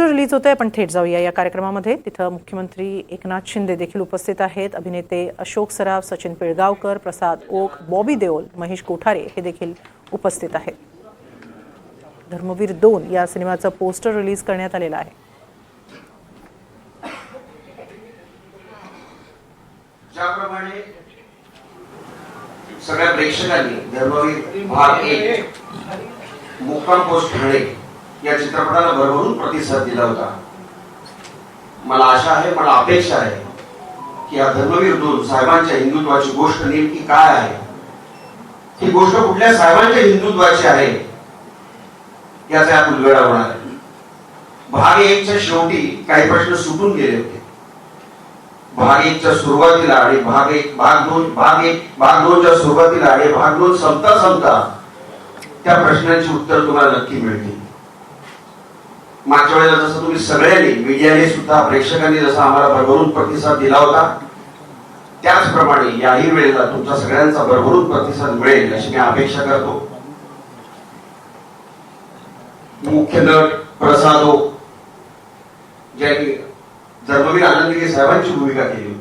Poster release आहे आपण थेट जाऊया या कार्यक्रमामध्ये. तिथं मुख्यमंत्री एकनाथ शिंदे देखील उपस्थित आहेत. अभिनेते अशोक सराफ सचिन पिळगावकर प्रसाद ओक बॉबी देओल महेश कोठारे हे देखील उपस्थित आहेत. धर्मवीर दोन या सिनेमाचं पोस्टर रिलीज करण्यात आलेलं आहे. ज्याप्रमाणे सगळ्या प्रेक्षकांनी धर्मवीर भाग एक मुक्काम पोस्ट ठाणे या चित्रपटाला भरभरून प्रतिसाद दिला होता. मला आशा आहे मला अपेक्षा आहे की या धर्मवीर दोन साहेबांच्या हिंदुत्वाची गोष्ट नेमकी काय आहे? ही गोष्ट कुठल्या साहेबांच्या हिंदुत्वाची आहे? याचा यात उलगडा होणार आहे. भाग एकच्या शेवटी काही प्रश्न सुटून गेले होते. भाग एकच्या सुरुवातीला आणि भाग एक भाग दोन भाग एक भाग दोनच्या सुरुवातीला आणि भाग दोन संपता संपता त्या प्रश्नांची उत्तर तुम्हाला नक्की मिळतील. मागच्या वेळेला जसं तुम्ही सगळ्यांनी मीडियाने सुद्धा प्रेक्षकांनी जसा आम्हाला भरभरून प्रतिसाद दिला होता त्याचप्रमाणे याही वेळेला तुमच्या सगळ्यांचा भरभरून प्रतिसाद मिळेल अशी मी अपेक्षा करतो. मुख्य नट प्रसादो हो, ज्यांनी धर्मवीर आनंदगिरी साहेबांची भूमिका केली